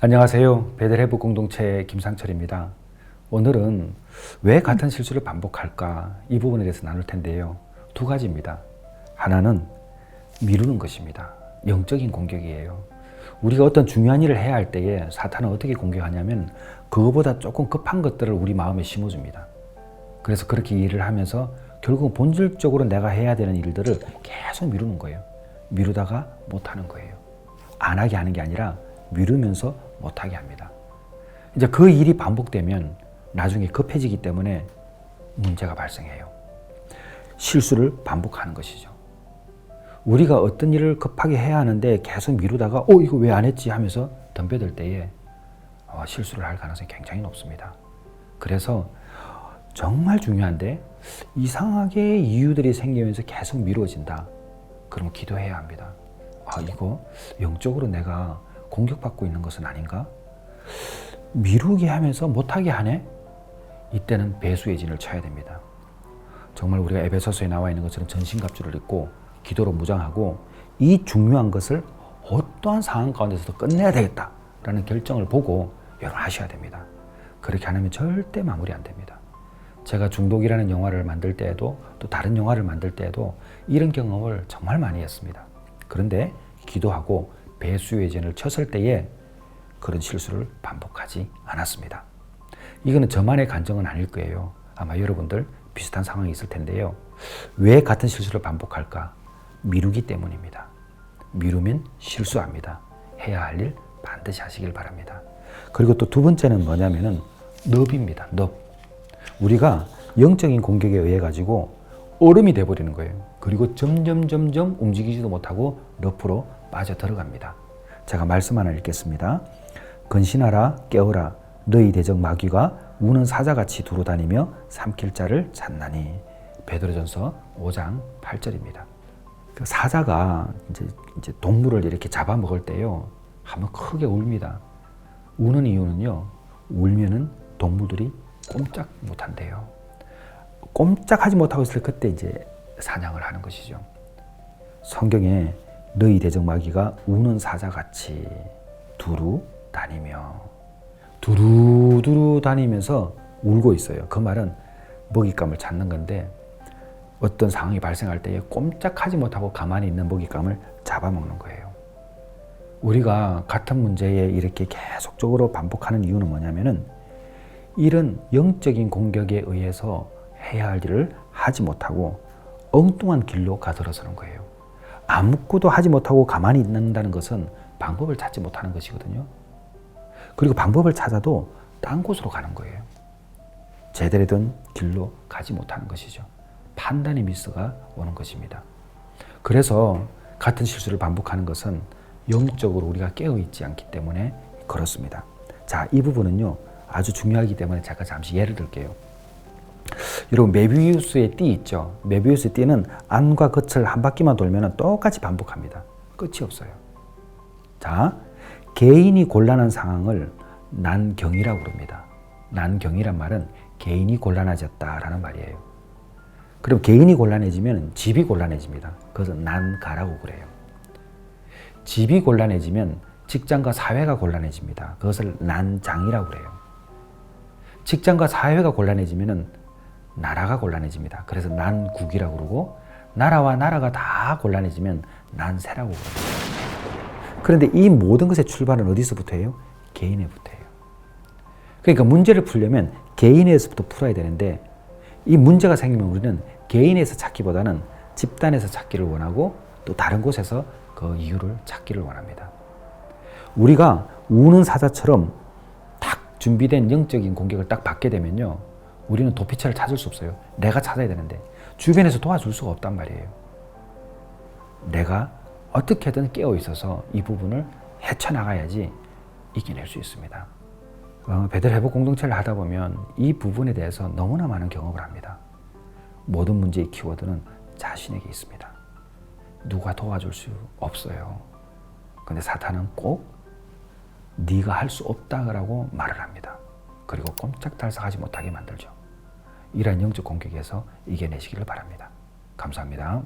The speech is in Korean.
안녕하세요. 베델해부 공동체 김상철입니다. 오늘은 왜 같은 실수를 반복할까 이 부분에 대해서 나눌 텐데요. 두 가지입니다. 하나는 미루는 것입니다. 영적인 공격이에요. 우리가 어떤 중요한 일을 해야 할 때에 사탄은 어떻게 공격하냐면 그거보다 조금 급한 것들을 우리 마음에 심어줍니다. 그래서 그렇게 일을 하면서 결국 본질적으로 내가 해야 되는 일들을 계속 미루는 거예요. 미루다가 못하는 거예요. 안 하게 하는 게 아니라 미루면서 못하게 합니다. 이제 그 일이 반복되면 나중에 급해지기 때문에 문제가 발생해요. 실수를 반복하는 것이죠. 우리가 어떤 일을 급하게 해야 하는데 계속 미루다가 어 이거 왜 안 했지 하면서 덤벼들 때에 어, 실수를 할 가능성이 굉장히 높습니다. 그래서 정말 중요한데 이상하게 이유들이 생기면서 계속 미뤄진다. 그럼 기도해야 합니다. 아 이거 영적으로 내가 공격받고 있는 것은 아닌가? 미루게 하면서 못하게 하네? 이때는 배수의 진을 쳐야 됩니다. 정말 우리가 에베소서에 나와 있는 것처럼 전신갑주를 입고 기도로 무장하고 이 중요한 것을 어떠한 상황 가운데서도 끝내야 되겠다라는 결정을 보고 여러분 하셔야 됩니다. 그렇게 안 하면 절대 마무리 안 됩니다. 제가 중독이라는 영화를 만들 때에도 또 다른 영화를 만들 때에도 이런 경험을 정말 많이 했습니다. 그런데 기도하고 배수의 진을 쳤을 때에 그런 실수를 반복하지 않았습니다. 이거는 저만의 간정은 아닐 거예요. 아마 여러분들 비슷한 상황이 있을 텐데요. 왜 같은 실수를 반복할까? 미루기 때문입니다. 미루면 실수합니다. 해야 할 일 반드시 하시길 바랍니다. 그리고 또 두 번째는 뭐냐면은 넙입니다. 넙. 우리가 영적인 공격에 의해 가지고 얼음이 돼 버리는 거예요. 그리고 점점 점점 움직이지도 못하고 늪으로 빠져 들어갑니다. 제가 말씀 하나 읽겠습니다. 근신하라 깨어라 너희 대적 마귀가 우는 사자같이 두루 다니며 삼킬 자를 찾나니 베드로전서 5장 8절입니다. 그 사자가 이제, 이제 동물을 이렇게 잡아먹을 때요 하면 크게 울니다. 우는 이유는요 울면은 동물들이 꼼짝 못한대요. 꼼짝하지 못하고 있을 그때 이제 사냥을 하는 것이죠. 성경에 너희 대적 마귀가 우는 사자같이 두루 다니며 두루두루 다니면서 울고 있어요. 그 말은 먹잇감을 찾는 건데 어떤 상황이 발생할 때에 꼼짝하지 못하고 가만히 있는 먹잇감을 잡아먹는 거예요. 우리가 같은 문제에 이렇게 계속적으로 반복하는 이유는 뭐냐면은 이런 영적인 공격에 의해서 해야 할 일을 하지 못하고 엉뚱한 길로 가들어서는 거예요. 아무것도 하지 못하고 가만히 있는다는 것은 방법을 찾지 못하는 것이거든요. 그리고 방법을 찾아도 딴 곳으로 가는 거예요. 제대로 된 길로 가지 못하는 것이죠. 판단의 미스가 오는 것입니다. 그래서 같은 실수를 반복하는 것은 영적으로 우리가 깨어 있지 않기 때문에 그렇습니다. 자, 이 부분은요. 아주 중요하기 때문에 제가 잠시 예를 들게요. 여러분 메비우스의 띠 있죠. 메비우스 띠는 안과 끝을 한 바퀴만 돌면 똑같이 반복합니다. 끝이 없어요. 자, 개인이 곤란한 상황을 난경이라고 부릅니다. 난경이란 말은 개인이 곤란해졌다라는 말이에요. 그럼 개인이 곤란해지면 집이 곤란해집니다. 그것은 난가라고 그래요. 집이 곤란해지면 직장과 사회가 곤란해집니다. 그것을 난장이라고 그래요. 직장과 사회가 곤란해지면 나라가 곤란해집니다. 그래서 난 국이라고 그러고 나라와 나라가 다 곤란해지면 난 세라고 그럽니다. 그런데 이 모든 것의 출발은 어디서부터예요? 개인에부터예요. 그러니까 문제를 풀려면 개인에서부터 풀어야 되는데 이 문제가 생기면 우리는 개인에서 찾기보다는 집단에서 찾기를 원하고 또 다른 곳에서 그 이유를 찾기를 원합니다. 우리가 우는 사자처럼 딱 준비된 영적인 공격을 딱 받게 되면요. 우리는 도피처를 찾을 수 없어요. 내가 찾아야 되는데 주변에서 도와줄 수가 없단 말이에요. 내가 어떻게든 깨어 있어서 이 부분을 헤쳐나가야지 이겨낼 수 있습니다. 어, 배들 회복 공동체를 하다 보면 이 부분에 대해서 너무나 많은 경험을 합니다. 모든 문제의 키워드는 자신에게 있습니다. 누가 도와줄 수 없어요. 근데 사탄은 꼭 네가 할 수 없다라고 말을 합니다. 그리고 꼼짝달싹하지 못하게 만들죠. 이러한 영적 공격에서 이겨내시기를 바랍니다. 감사합니다.